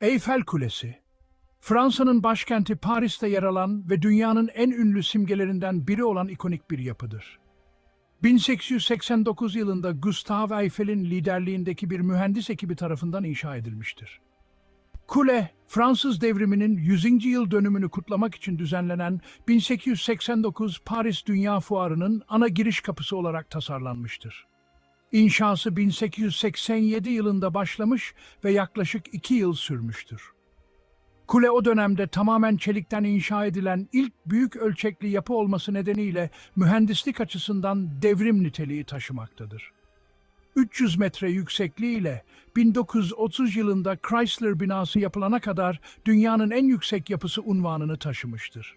Eyfel Kulesi Fransa'nın başkenti Paris'te yer alan ve dünyanın en ünlü simgelerinden biri olan ikonik bir yapıdır. 1889 yılında Gustave Eiffel'in liderliğindeki bir mühendis ekibi tarafından inşa edilmiştir. Kule, Fransız devriminin 100. yıl dönümünü kutlamak için düzenlenen 1889 Paris Dünya Fuarı'nın ana giriş kapısı olarak tasarlanmıştır. İnşası 1887 yılında başlamış ve yaklaşık iki yıl sürmüştür. Kule o dönemde tamamen çelikten inşa edilen ilk büyük ölçekli yapı olması nedeniyle mühendislik açısından devrim niteliği taşımaktadır. 300 metre yüksekliğiyle 1930 yılında Chrysler binası yapılana kadar dünyanın en yüksek yapısı unvanını taşımıştır.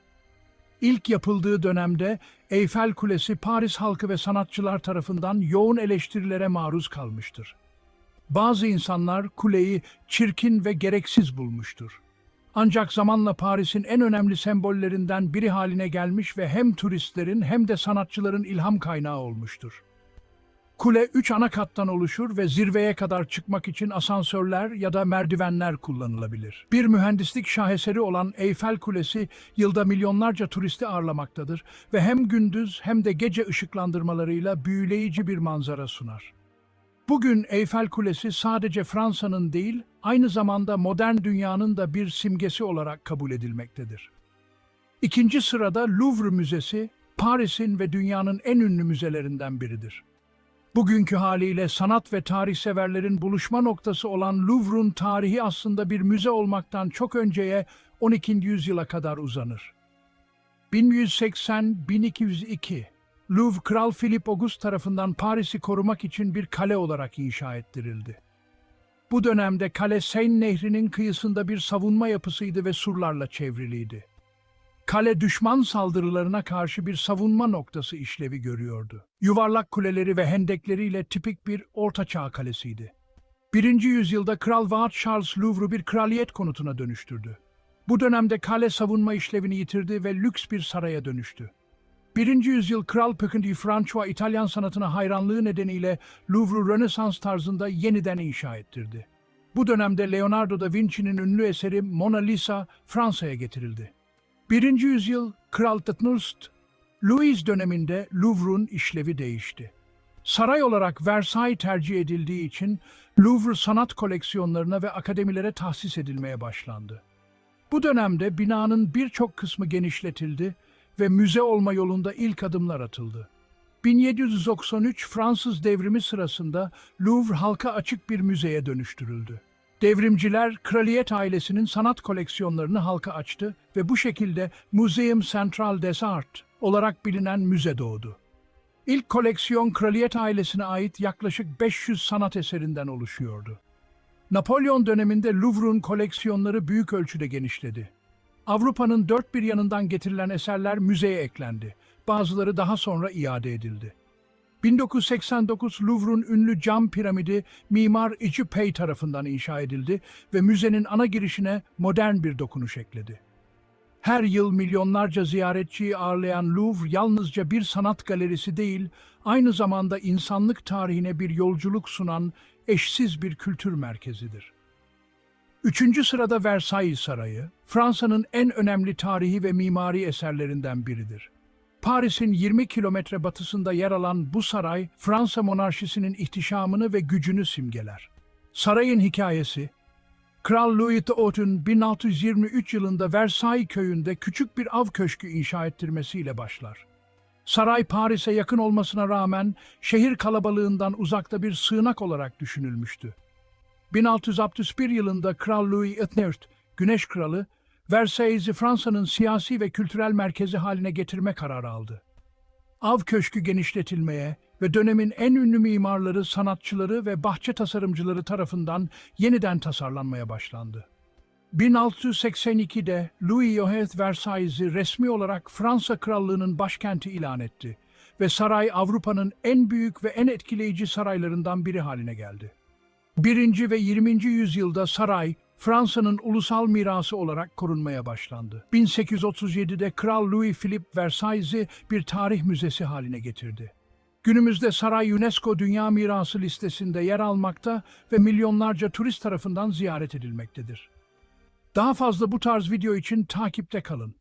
İlk yapıldığı dönemde Eyfel Kulesi Paris halkı ve sanatçılar tarafından yoğun eleştirilere maruz kalmıştır. Bazı insanlar kuleyi çirkin ve gereksiz bulmuştur. Ancak zamanla Paris'in en önemli sembollerinden biri haline gelmiş ve hem turistlerin hem de sanatçıların ilham kaynağı olmuştur. Kule üç ana kattan oluşur ve zirveye kadar çıkmak için asansörler ya da merdivenler kullanılabilir. Bir mühendislik şaheseri olan Eyfel Kulesi yılda milyonlarca turisti ağırlamaktadır ve hem gündüz hem de gece ışıklandırmalarıyla büyüleyici bir manzara sunar. Bugün Eyfel Kulesi sadece Fransa'nın değil, aynı zamanda modern dünyanın da bir simgesi olarak kabul edilmektedir. İkinci sırada Louvre Müzesi, Paris'in ve dünyanın en ünlü müzelerinden biridir. Bugünkü haliyle sanat ve tarih severlerin buluşma noktası olan Louvre'un tarihi aslında bir müze olmaktan çok önceye 12. yüzyıla kadar uzanır. 1180-1202 Louvre Kral Philip August tarafından Paris'i korumak için bir kale olarak inşa ettirildi. Bu dönemde kale Seine Nehri'nin kıyısında bir savunma yapısıydı ve surlarla çevriliydi. Kale düşman saldırılarına karşı bir savunma noktası işlevi görüyordu. Yuvarlak kuleleri ve hendekleriyle tipik bir ortaçağ kalesiydi. Birinci yüzyılda Kral Vaat Charles Louvre'u bir kraliyet konutuna dönüştürdü. Bu dönemde kale savunma işlevini yitirdi ve lüks bir saraya dönüştü. Birinci yüzyıl Kral Pökündi François İtalyan sanatına hayranlığı nedeniyle Louvre'u Rönesans tarzında yeniden inşa ettirdi. Bu dönemde Leonardo da Vinci'nin ünlü eseri Mona Lisa Fransa'ya getirildi. Birinci yüzyıl Kral Tıtnurst, Louis döneminde Louvre'un işlevi değişti. Saray olarak Versailles tercih edildiği için Louvre sanat koleksiyonlarına ve akademilere tahsis edilmeye başlandı. Bu dönemde binanın birçok kısmı genişletildi ve müze olma yolunda ilk adımlar atıldı. 1793 Fransız devrimi sırasında Louvre halka açık bir müzeye dönüştürüldü. Devrimciler kraliyet ailesinin sanat koleksiyonlarını halka açtı ve bu şekilde Museum Central des Arts olarak bilinen müze doğdu. İlk koleksiyon kraliyet ailesine ait yaklaşık 500 sanat eserinden oluşuyordu. Napolyon döneminde Louvre'un koleksiyonları büyük ölçüde genişledi. Avrupa'nın dört bir yanından getirilen eserler müzeye eklendi. Bazıları daha sonra iade edildi. 1989 Louvre'un ünlü cam piramidi mimar Ichi Pei tarafından inşa edildi ve müzenin ana girişine modern bir dokunuş ekledi. Her yıl milyonlarca ziyaretçiyi ağırlayan Louvre yalnızca bir sanat galerisi değil, aynı zamanda insanlık tarihine bir yolculuk sunan eşsiz bir kültür merkezidir. Üçüncü sırada Versailles Sarayı, Fransa'nın en önemli tarihi ve mimari eserlerinden biridir. Paris'in 20 kilometre batısında yer alan bu saray, Fransa monarşisinin ihtişamını ve gücünü simgeler. Sarayın hikayesi, Kral Louis XIII'ün 1623 yılında Versailles köyünde küçük bir av köşkü inşa ettirmesiyle başlar. Saray Paris'e yakın olmasına rağmen şehir kalabalığından uzakta bir sığınak olarak düşünülmüştü. 1661 yılında Kral Louis XIII, Güneş Kralı, Versailles'i Fransa'nın siyasi ve kültürel merkezi haline getirme kararı aldı. Av köşkü genişletilmeye ve dönemin en ünlü mimarları, sanatçıları ve bahçe tasarımcıları tarafından yeniden tasarlanmaya başlandı. 1682'de Louis Johet Versailles'i resmi olarak Fransa Krallığı'nın başkenti ilan etti ve saray Avrupa'nın en büyük ve en etkileyici saraylarından biri haline geldi. 1. ve 20. yüzyılda saray, Fransa'nın ulusal mirası olarak korunmaya başlandı. 1837'de Kral Louis Philippe Versailles'i bir tarih müzesi haline getirdi. Günümüzde saray UNESCO Dünya Mirası listesinde yer almakta ve milyonlarca turist tarafından ziyaret edilmektedir. Daha fazla bu tarz video için takipte kalın.